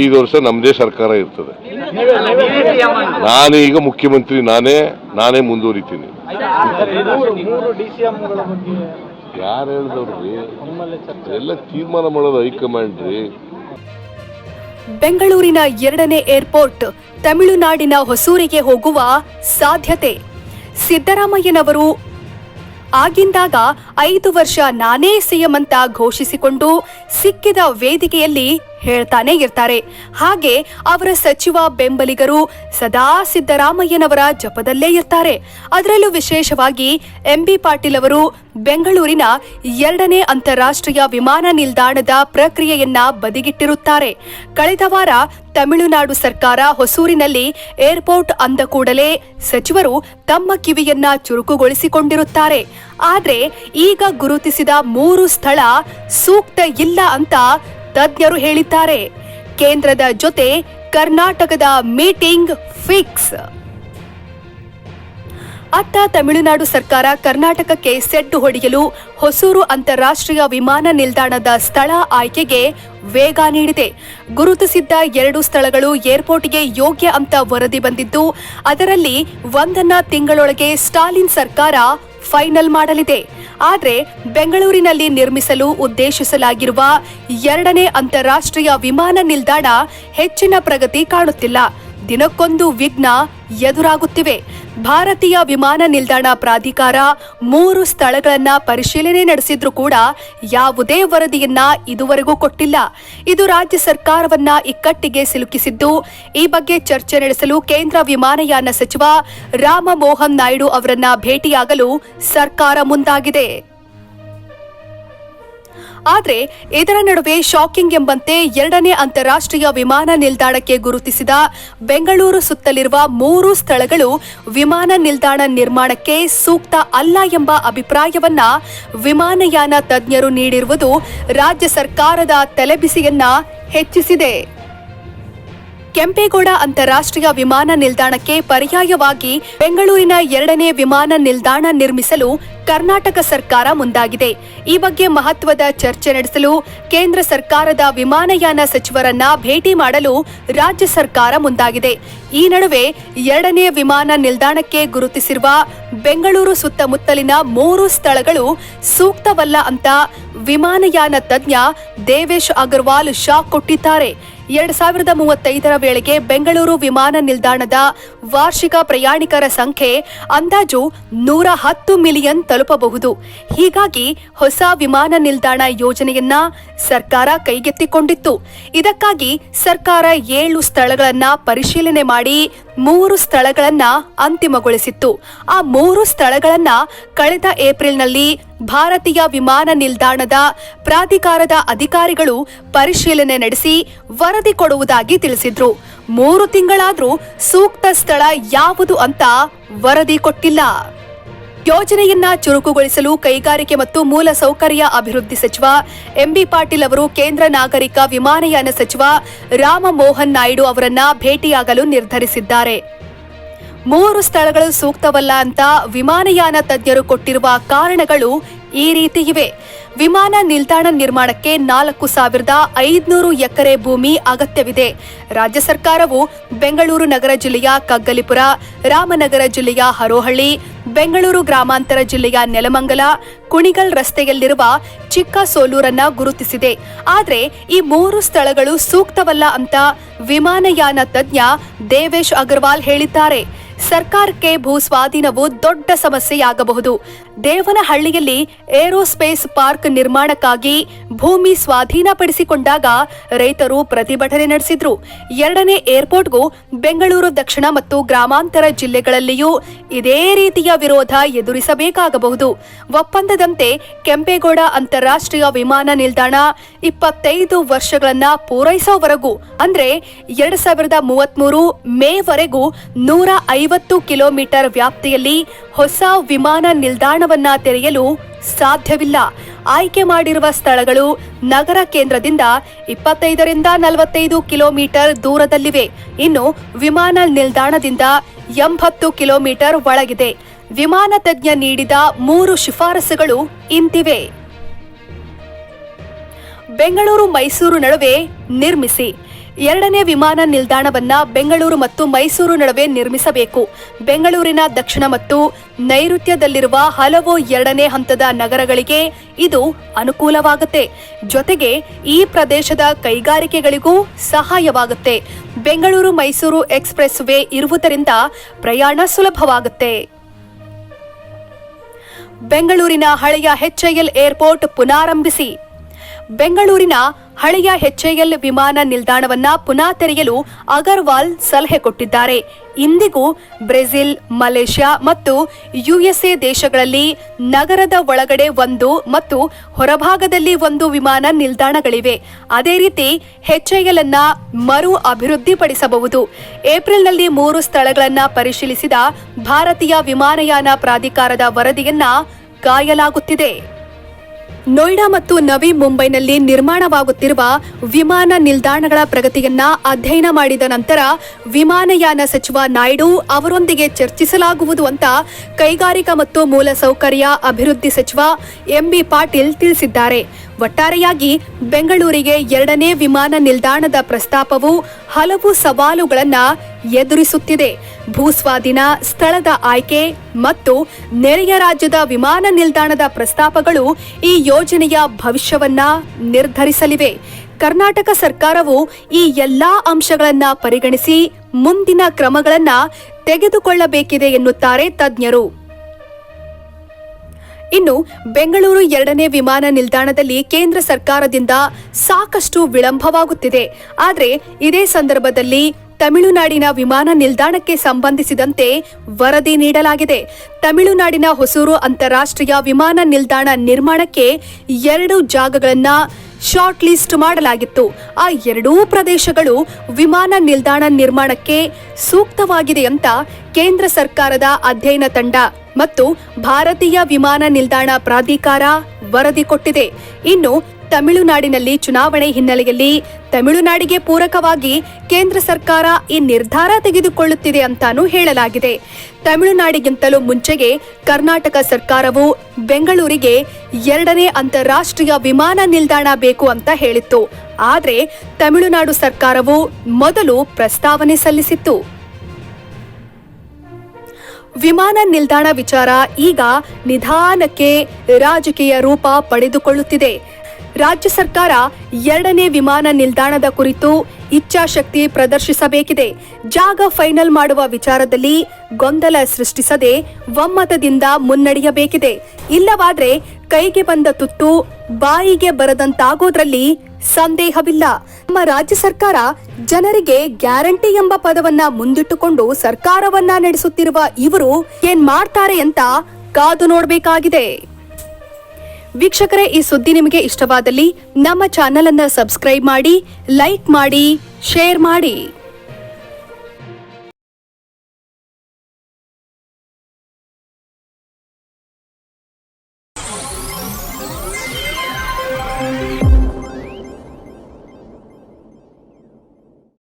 ಐದು ವರ್ಷ ನಮ್ಮದೇ ಸರ್ಕಾರ ಇರ್ತದೆ. ನಾನು ಈಗ ಮುಖ್ಯಮಂತ್ರಿ, ನಾನೇ ನಾನೇ ಮುಂದುವರಿತೀನಿ. ಯಾರು ಹೇಳಿದವ್ರಿ ಎಲ್ಲ ತೀರ್ಮಾನ ಮಾಡೋದು ಹೈಕಮಾಂಡ್ ರೀ. ಬೆಂಗಳೂರಿನ ಎರಡನೇ ಏರ್ಪೋರ್ಟ್ ತಮಿಳುನಾಡಿನ ಹೊಸೂರಿಗೆ ಹೋಗುವ ಸಾಧ್ಯತೆ. ಸಿದ್ದರಾಮಯ್ಯನವರು ಆಗಿಂದಾಗ ಐದು ವರ್ಷ ನಾನೇ ಸಿಎಂ ಅಂತ ಘೋಷಿಸಿಕೊಂಡು ಸಿಕ್ಕಿದ ವೇದಿಕೆಯಲ್ಲಿ ಹೇಳ್ತಾನೆ ಇರ್ತಾರೆ. ಹಾಗೆ ಅವರ ಸಚಿವ ಬೆಂಬಲಿಗರು ಸದಾ ಸಿದ್ದರಾಮಯ್ಯನವರ ಜಪದಲ್ಲೇ ಇರ್ತಾರೆ. ಅದರಲ್ಲೂ ವಿಶೇಷವಾಗಿ ಎಂಬಿ ಪಾಟೀಲ್ ಅವರು ಬೆಂಗಳೂರಿನ ಎರಡನೇ ಅಂತಾರಾಷ್ಟ್ರೀಯ ವಿಮಾನ ನಿಲ್ದಾಣದ ಪ್ರಕ್ರಿಯೆಯನ್ನ ಬದಿಗಿಟ್ಟಿರುತ್ತಾರೆ. ಕಳೆದ ವಾರ ತಮಿಳುನಾಡು ಸರ್ಕಾರ ಹೊಸೂರಿನಲ್ಲಿ ಏರ್ಪೋರ್ಟ್ ಅಂದ ಕೂಡಲೇ ಸಚಿವರು ತಮ್ಮ ಕಿವಿಯನ್ನ ಚುರುಕುಗೊಳಿಸಿಕೊಂಡಿರುತ್ತಾರೆ. ಆದರೆ ಈಗ ಗುರುತಿಸಿದ ಮೂರು ಸ್ಥಳ ಸೂಕ್ತ ಇಲ್ಲ ಅಂತ ತಜ್ಞರು ಹೇಳಿದ್ದಾರೆ. ಕೇಂದ್ರದ ಜೊತೆ ಕರ್ನಾಟಕದ ಮೀಟಿಂಗ್ ಫಿಕ್ಸ್. ಅತ್ತ ತಮಿಳುನಾಡು ಸರ್ಕಾರ ಕರ್ನಾಟಕಕ್ಕೆ ಸೆಡ್ಡು ಹೊಡೆಯಲು ಹೊಸೂರು ಅಂತಾರಾಷ್ಟ್ರೀಯ ವಿಮಾನ ನಿಲ್ದಾಣದ ಸ್ಥಳ ಆಯ್ಕೆಗೆ ವೇಗ ನೀಡಿದೆ. ಗುರುತಿಸಿದ್ದ ಎರಡು ಸ್ಥಳಗಳು ಏರ್ಪೋರ್ಟ್ಗೆ ಯೋಗ್ಯ ಅಂತ ವರದಿ ಬಂದಿದ್ದು, ಅದರಲ್ಲಿ ಒಂದನ್ನ ತಿಂಗಳೊಳಗೆ ಸ್ಟಾಲಿನ್ ಸರ್ಕಾರ ಫೈನಲ್ ಮಾಡಲಿದೆ. ಆದರೆ ಬೆಂಗಳೂರಿನಲ್ಲಿ ನಿರ್ಮಿಸಲು ಉದ್ದೇಶಿಸಲಾಗಿರುವ ಎರಡನೇ ಅಂತಾರಾಷ್ಟ್ರೀಯ ವಿಮಾನ ನಿಲ್ದಾಣ ಹೆಚ್ಚಿನ ಪ್ರಗತಿ ಕಾಣುತ್ತಿಲ್ಲ. ದಿನಕ್ಕೊಂದು ವಿಘ್ನ ಎದುರಾಗುತ್ತಿವೆ. ಭಾರತೀಯ ವಿಮಾನ ನಿಲ್ದಾಣ ಪ್ರಾಧಿಕಾರ ಮೂರು ಸ್ಥಳಗಳನ್ನ ಪರಿಶೀಲನೆ ನಡೆಸಿದ್ರು ಕೂಡ ಯಾವುದೇ ವರದಿಯನ್ನ ಇದುವರೆಗೂ ಕೊಟ್ಟಿಲ್ಲ. ಇದು ರಾಜ್ಯ ಸರ್ಕಾರವನ್ನ ಇಕ್ಕಟ್ಟಿಗೆ ಸಿಲುಕಿಸಿದ್ದು, ಈ ಬಗ್ಗೆ ಚರ್ಚೆ ನಡೆಸಲು ಕೇಂದ್ರ ವಿಮಾನಯಾನ ಸಚಿವ ರಾಮಮೋಹನ್ ನಾಯ್ಡು ಅವರನ್ನ ಭೇಟಿಯಾಗಲು ಸರ್ಕಾರ ಮುಂದಾಗಿದೆ. ಆದ್ರೆ ಇದರ ನಡುವೆ ಶಾಕಿಂಗ್ ಎಂಬಂತೆ ಎರಡನೇ ಅಂತಾರಾಷ್ಟ್ರೀಯ ವಿಮಾನ ನಿಲ್ದಾಣಕ್ಕೆ ಗುರುತಿಸಿದ ಬೆಂಗಳೂರು ಸುತ್ತಲಿರುವ ಮೂರು ಸ್ಥಳಗಳು ವಿಮಾನ ನಿಲ್ದಾಣ ನಿರ್ಮಾಣಕ್ಕೆ ಸೂಕ್ತ ಅಲ್ಲ ಎಂಬ ಅಭಿಪ್ರಾಯವನ್ನ ವಿಮಾನಯಾನ ತಜ್ಞರು ನೀಡಿರುವುದು ರಾಜ್ಯ ಸರ್ಕಾರದ ತಲೆಬಿಸಿಯನ್ನ ಹೆಚ್ಚಿಸಿದೆ. ಕೆಂಪೇಗೌಡ ಅಂತಾರಾಷ್ಟ್ರೀಯ ವಿಮಾನ ನಿಲ್ದಾಣಕ್ಕೆ ಪರ್ಯಾಯವಾಗಿ ಬೆಂಗಳೂರಿನ ಎರಡನೇ ವಿಮಾನ ನಿಲ್ದಾಣ ನಿರ್ಮಿಸಲು ಕರ್ನಾಟಕ ಸರ್ಕಾರ ಮುಂದಾಗಿದೆ. ಈ ಬಗ್ಗೆ ಮಹತ್ವದ ಚರ್ಚೆ ನಡೆಸಲು ಕೇಂದ್ರ ಸರ್ಕಾರದ ವಿಮಾನಯಾನ ಸಚಿವರನ್ನ ಭೇಟಿ ಮಾಡಲು ರಾಜ್ಯ ಸರ್ಕಾರ ಮುಂದಾಗಿದೆ. ಈ ನಡುವೆ ಎರಡನೇ ವಿಮಾನ ನಿಲ್ದಾಣಕ್ಕೆ ಗುರುತಿಸಿರುವ ಬೆಂಗಳೂರು ಸುತ್ತಮುತ್ತಲಿನ ಮೂರು ಸ್ಥಳಗಳು ಸೂಕ್ತವಲ್ಲ ಅಂತ ವಿಮಾನಯಾನ ತಜ್ಞ ದೇವೇಶ್ ಅಗರ್ವಾಲ್ ಶಾಕ್ ಕೊಟ್ಟಿದ್ದಾರೆ. ಎರಡ್ ಸಾವಿರದ ಮೂವತ್ತೈದರ ವೇಳೆಗೆ ಬೆಂಗಳೂರು ವಿಮಾನ ನಿಲ್ದಾಣದ ವಾರ್ಷಿಕ ಪ್ರಯಾಣಿಕರ ಸಂಖ್ಯೆ ಅಂದಾಜು ನೂರ ಹತ್ತು ಮಿಲಿಯನ್ ತಲುಪಬಹುದು. ಹೀಗಾಗಿ ಹೊಸ ವಿಮಾನ ನಿಲ್ದಾಣ ಯೋಜನೆಯನ್ನ ಸರ್ಕಾರ ಕೈಗೆತ್ತಿಕೊಂಡಿತ್ತು. ಇದಕ್ಕಾಗಿ ಸರ್ಕಾರ ಏಳು ಸ್ಥಳಗಳನ್ನ ಪರಿಶೀಲನೆ ಮಾಡಿ ಮೂರು ಸ್ಥಳಗಳನ್ನ ಅಂತಿಮಗೊಳಿಸಿತ್ತು. ಆ ಮೂರು ಸ್ಥಳಗಳನ್ನ ಕಳೆದ ಏಪ್ರಿಲ್ನಲ್ಲಿ ಭಾರತೀಯ ವಿಮಾನ ನಿಲ್ದಾಣದ ಪ್ರಾಧಿಕಾರದ ಅಧಿಕಾರಿಗಳು ಪರಿಶೀಲನೆ ನಡೆಸಿ ವರದಿ ಕೊಡುವುದಾಗಿ ತಿಳಿಸಿದ್ರು. ಮೂರು ತಿಂಗಳಾದ್ರೂ ಸೂಕ್ತ ಸ್ಥಳ ಯಾವುದು ಅಂತ ವರದಿ ಕೊಟ್ಟಿಲ್ಲ. ಯೋಜನೆಯನ್ನ ಚುರುಕುಗೊಳಿಸಲು ಕೈಗಾರಿಕೆ ಮತ್ತು ಮೂಲ ಸೌಕರ್ಯ ಅಭಿವೃದ್ಧಿ ಸಚಿವ ಎಂಬಿ ಪಾಟೀಲ್ ಅವರು ಕೇಂದ್ರ ನಾಗರಿಕ ವಿಮಾನಯಾನ ಸಚಿವ ರಾಮಮೋಹನ್ ನಾಯ್ಡು ಅವರನ್ನ ಭೇಟಿಯಾಗಲು ನಿರ್ಧರಿಸಿದ್ದಾರೆ. ಮೂರು ಸ್ಥಳಗಳು ಸೂಕ್ತವಲ್ಲ ಅಂತ ವಿಮಾನಯಾನ ತಜ್ಞರು ಕೊಟ್ಟಿರುವ ಕಾರಣಗಳು ಈ ರೀತಿ ಇವೆ. ವಿಮಾನ ನಿಲ್ದಾಣ ನಿರ್ಮಾಣಕ್ಕೆ ನಾಲ್ಕು ಸಾವಿರದ ಐದುನೂರು ಎಕರೆ ಭೂಮಿ ಅಗತ್ಯವಿದೆ. ರಾಜ್ಯ ಸರ್ಕಾರವು ಬೆಂಗಳೂರು ನಗರ ಜಿಲ್ಲೆಯ ಕಗ್ಗಲಿಪುರ, ರಾಮನಗರ ಜಿಲ್ಲೆಯ ಹರೋಹಳ್ಳಿ ಬೆಂಗಳೂರು ಗ್ರಾಮಾಂತರ ಜಿಲ್ಲೆಯ ನೆಲಮಂಗಲ ಕುಣಿಗಲ್ ರಸ್ತೆಯಲ್ಲಿರುವ ಚಿಕ್ಕ ಸೋಲೂರನ್ನ ಗುರುತಿಸಿದೆ. ಆದರೆ ಈ ಮೂರು ಸ್ಥಳಗಳು ಸೂಕ್ತವಲ್ಲ ಅಂತ ವಿಮಾನಯಾನ ತಜ್ಞ ದೇವೇಶ್ ಅಗರ್ವಾಲ್ ಹೇಳಿದ್ದಾರೆ. ಸರ್ಕಾರಕ್ಕೆ ಭೂ ಸ್ವಾಧೀನವು ದೊಡ್ಡ ಸಮಸ್ಯೆಯಾಗಬಹುದು. ದೇವನಹಳ್ಳಿಯಲ್ಲಿ ಏರೋಸ್ಪೇಸ್ ಪಾರ್ಕ್ ನಿರ್ಮಾಣಕ್ಕಾಗಿ ಭೂಮಿ ಸ್ವಾಧೀನಪಡಿಸಿಕೊಂಡಾಗ ರೈತರು ಪ್ರತಿಭಟನೆ ನಡೆಸಿದ್ರು. ಎರಡನೇ ಏರ್ಪೋರ್ಟ್ಗೂ ಬೆಂಗಳೂರು ದಕ್ಷಿಣ ಮತ್ತು ಗ್ರಾಮಾಂತರ ಜಿಲ್ಲೆಗಳಲ್ಲಿಯೂ ಇದೇ ರೀತಿಯ ವಿರೋಧ ಎದುರಿಸಬೇಕಾಗಬಹುದು. ಒಪ್ಪಂದದಂತೆ ಕೆಂಪೇಗೌಡ ಅಂತಾರಾಷ್ಟ್ರೀಯ ವಿಮಾನ ನಿಲ್ದಾಣ ಇಪ್ಪತ್ತೈದು ವರ್ಷಗಳನ್ನ ಪೂರೈಸೋವರೆಗೂ, ಅಂದ್ರೆ ಎರಡ್ ಸಾವಿರದ ಮೂವತ್ಮೂರು ಮೇವರೆಗೂ ನೂರ ಐವತ್ತು ಕಿಲೋಮೀಟರ್ ವ್ಯಾಪ್ತಿಯಲ್ಲಿ ಹೊಸ ವಿಮಾನ ನಿಲ್ದಾಣವನ್ನ ತೆರೆಯಲು ಸಾಧ್ಯವಿಲ್ಲ. ಆಯ್ಕೆ ಮಾಡಿರುವ ಸ್ಥಳಗಳು ನಗರ ಕೇಂದ್ರದಿಂದ ಇಪ್ಪತ್ತೈದರಿಂದ ನಲವತ್ತೈದು ಕಿಲೋಮೀಟರ್ ದೂರದಲ್ಲಿವೆ. ಇನ್ನು ವಿಮಾನ ನಿಲ್ದಾಣದಿಂದ ಎಂಬತ್ತು ಕಿಲೋಮೀಟರ್ ಒಳಗಿದೆ. ವಿಮಾನ ತಜ್ಞ ನೀಡಿದ ಮೂರು ಶಿಫಾರಸುಗಳು ಇಂತಿವೆ. ಬೆಂಗಳೂರು ಮೈಸೂರು ನಡುವೆ ನಿರ್ಮಿಸಿ. ಎರಡನೇ ವಿಮಾನ ನಿಲ್ದಾಣವನ್ನ ಬೆಂಗಳೂರು ಮತ್ತು ಮೈಸೂರು ನಡುವೆ ನಿರ್ಮಿಸಬೇಕು. ಬೆಂಗಳೂರಿನ ದಕ್ಷಿಣ ಮತ್ತು ನೈಋತ್ಯದಲ್ಲಿರುವ ಹಲವು ಎರಡನೇ ಹಂತದ ನಗರಗಳಿಗೆ ಇದು ಅನುಕೂಲವಾಗುತ್ತೆ. ಜೊತೆಗೆ ಈ ಪ್ರದೇಶದ ಕೈಗಾರಿಕೆಗಳಿಗೂ ಸಹಾಯವಾಗುತ್ತೆ. ಬೆಂಗಳೂರು ಮೈಸೂರು ಎಕ್ಸ್ಪ್ರೆಸ್ ವೇ ಇರುವುದರಿಂದ ಪ್ರಯಾಣ ಸುಲಭವಾಗುತ್ತೆ. ಬೆಂಗಳೂರಿನ ಹಳೆಯ ಎಚ್ಎಎಲ್ ಏರ್ಪೋರ್ಟ್ ಪುನಾರಂಭಿಸಿ. ಬೆಂಗಳೂರಿನ ಹಳೆಯ ಎಚ್ಎಎಲ್ ವಿಮಾನ ನಿಲ್ದಾಣವನ್ನ ಪುನಃ ತೆರೆಯಲು ಅಗರ್ವಾಲ್ ಸಲಹೆ ಕೊಟ್ಟಿದ್ದಾರೆ. ಇಂದಿಗೂ ಬ್ರೆಜಿಲ್, ಮಲೇಷ್ಯಾ ಮತ್ತು ಯುಎಸ್ಎ ದೇಶಗಳಲ್ಲಿ ನಗರದ ಒಳಗಡೆ ಒಂದು ಮತ್ತು ಹೊರಭಾಗದಲ್ಲಿ ಒಂದು ವಿಮಾನ ನಿಲ್ದಾಣಗಳಿವೆ. ಅದೇ ರೀತಿ ಎಚ್ಎಎಲ್ ಅನ್ನ ಮರು ಅಭಿವೃದ್ಧಿಪಡಿಸಬಹುದು. ಏಪ್ರಿಲ್ನಲ್ಲಿ ಮೂರು ಸ್ಥಳಗಳನ್ನ ಪರಿಶೀಲಿಸಿದ ಭಾರತೀಯ ವಿಮಾನಯಾನ ಪ್ರಾಧಿಕಾರದ ವರದಿಯನ್ನ ಕಾಯಲಾಗುತ್ತಿದೆ. ನೋಯ್ಡಾ ಮತ್ತು ನವಿ ಮುಂಬೈನಲ್ಲಿ ನಿರ್ಮಾಣವಾಗುತ್ತಿರುವ ವಿಮಾನ ನಿಲ್ದಾಣಗಳ ಪ್ರಗತಿಯನ್ನ ಅಧ್ಯಯನ ಮಾಡಿದ ನಂತರ ವಿಮಾನಯಾನ ಸಚಿವ ನಾಯ್ಡು ಅವರೊಂದಿಗೆ ಚರ್ಚಿಸಲಾಗುವುದು ಅಂತ ಕೈಗಾರಿಕಾ ಮತ್ತು ಮೂಲಸೌಕರ್ಯ ಅಭಿವೃದ್ಧಿ ಸಚಿವ ಎಂಬಿ ಪಾಟೀಲ್ ತಿಳಿಸಿದ್ದಾರೆ. ಒಟ್ಟಾರೆಯಾಗಿ ಬೆಂಗಳೂರಿಗೆ ಎರಡನೇ ವಿಮಾನ ನಿಲ್ದಾಣದ ಪ್ರಸ್ತಾಪವು ಹಲವು ಸವಾಲುಗಳನ್ನ ಎದುರಿಸುತ್ತಿದೆ. ಭೂಸ್ವಾಧೀನ ಸ್ಥಳದ ಆಯ್ಕೆ ಮತ್ತು ನೆರೆಯ ರಾಜ್ಯದ ವಿಮಾನ ನಿಲ್ದಾಣದ ಪ್ರಸ್ತಾಪಗಳು ಈ ಯೋಜನೆಯ ಭವಿಷ್ಯವನ್ನ ನಿರ್ಧರಿಸಲಿವೆ. ಕರ್ನಾಟಕ ಸರ್ಕಾರವು ಈ ಎಲ್ಲಾ ಅಂಶಗಳನ್ನ ಪರಿಗಣಿಸಿ ಮುಂದಿನ ಕ್ರಮಗಳನ್ನ ತೆಗೆದುಕೊಳ್ಳಬೇಕಿದೆ ಎನ್ನುತ್ತಾರೆ ತಜ್ಞರು. ಇನ್ನು ಬೆಂಗಳೂರು ಎರಡನೇ ವಿಮಾನ ನಿಲ್ದಾಣದಲ್ಲಿ ಕೇಂದ್ರ ಸರ್ಕಾರದಿಂದ ಸಾಕಷ್ಟು ವಿಳಂಬವಾಗುತ್ತಿದೆ. ಆದರೆ ಇದೇ ಸಂದರ್ಭದಲ್ಲಿ ತಮಿಳುನಾಡಿನ ವಿಮಾನ ನಿಲ್ದಾಣಕ್ಕೆ ಸಂಬಂಧಿಸಿದಂತೆ ವರದಿ ನೀಡಲಾಗಿದೆ. ತಮಿಳುನಾಡಿನ ಹೊಸೂರು ಅಂತಾರಾಷ್ಟ್ರೀಯ ವಿಮಾನ ನಿಲ್ದಾಣ ನಿರ್ಮಾಣಕ್ಕೆ ಎರಡು ಜಾಗಗಳನ್ನು ಶಾರ್ಟ್ ಲಿಸ್ಟ್ ಮಾಡಲಾಗಿತ್ತು. ಆ ಎರಡೂ ಪ್ರದೇಶಗಳು ವಿಮಾನ ನಿಲ್ದಾಣ ನಿರ್ಮಾಣಕ್ಕೆ ಸೂಕ್ತವಾಗಿದೆ ಅಂತ ಕೇಂದ್ರ ಸರ್ಕಾರದ ಅಧ್ಯಯನ ತಂಡ ಮತ್ತು ಭಾರತೀಯ ವಿಮಾನ ನಿಲ್ದಾಣ ಪ್ರಾಧಿಕಾರ ವರದಿ ಕೊಟ್ಟಿದೆ. ಇನ್ನು ತಮಿಳುನಾಡಿನಲ್ಲಿ ಚುನಾವಣೆ ಹಿನ್ನೆಲೆಯಲ್ಲಿ ತಮಿಳುನಾಡಿಗೆ ಪೂರಕವಾಗಿ ಕೇಂದ್ರ ಸರ್ಕಾರ ಈ ನಿರ್ಧಾರ ತೆಗೆದುಕೊಳ್ಳುತ್ತಿದೆ ಅಂತಾನೂ ಹೇಳಲಾಗಿದೆ. ತಮಿಳುನಾಡಿಗಿಂತಲೂ ಮುಂಚೆಗೆ ಕರ್ನಾಟಕ ಸರ್ಕಾರವು ಬೆಂಗಳೂರಿಗೆ ಎರಡನೇ ಅಂತಾರಾಷ್ಟ್ರೀಯ ವಿಮಾನ ನಿಲ್ದಾಣ ಬೇಕು ಅಂತ ಹೇಳಿತ್ತು. ಆದರೆ ತಮಿಳುನಾಡು ಸರ್ಕಾರವು ಮೊದಲು ಪ್ರಸ್ತಾವನೆ ಸಲ್ಲಿಸಿತ್ತು. ವಿಮಾನ ನಿಲ್ದಾಣ ವಿಚಾರ ಈಗ ನಿಧಾನಕ್ಕೆ ರಾಜಕೀಯ ರೂಪ ಪಡೆದುಕೊಳ್ಳುತ್ತಿದೆ. ರಾಜ್ಯ ಸರ್ಕಾರ ಎರಡನೇ ವಿಮಾನ ನಿಲ್ದಾಣದ ಕುರಿತು ಇಚ್ಛಾಶಕ್ತಿ ಪ್ರದರ್ಶಿಸಬೇಕಿದೆ. ಜಾಗ ಫೈನಲ್ ಮಾಡುವ ವಿಚಾರದಲ್ಲಿ ಗೊಂದಲ ಸೃಷ್ಟಿಸದೆ ಒಮ್ಮತದಿಂದ ಮುನ್ನಡೆಯಬೇಕಿದೆ. ಇಲ್ಲವಾದ್ರೆ ಕೈಗೆ ಬಂದ ತುತ್ತು ಬಾಯಿಗೆ ಬರದಂತಾಗೋದ್ರಲ್ಲಿ ಸಂದೇಹವಿಲ್ಲ. ನಮ್ಮ ರಾಜ್ಯ ಸರ್ಕಾರ ಜನರಿಗೆ ಗ್ಯಾರಂಟಿ ಎಂಬ ಪದವನ್ನ ಮುಂದಿಟ್ಟುಕೊಂಡು ಸರ್ಕಾರವನ್ನ ನಡೆಸುತ್ತಿರುವ ಇವರು ಏನ್ ಮಾಡ್ತಾರೆ ಅಂತ ಕಾದು ನೋಡಬೇಕಾಗಿದೆ. ವೀಕ್ಷಕರೇ, ಈ ಸುದ್ದಿ ನಿಮಗೆ ಇಷ್ಟವಾದಲ್ಲಿ ನಮ್ಮ ಚಾನೆಲ್ ಅನ್ನ ಸಬ್ಸ್ಕ್ರೈಬ್ ಮಾಡಿ, ಲೈಕ್ ಮಾಡಿ, ಶೇರ್ ಮಾಡಿ.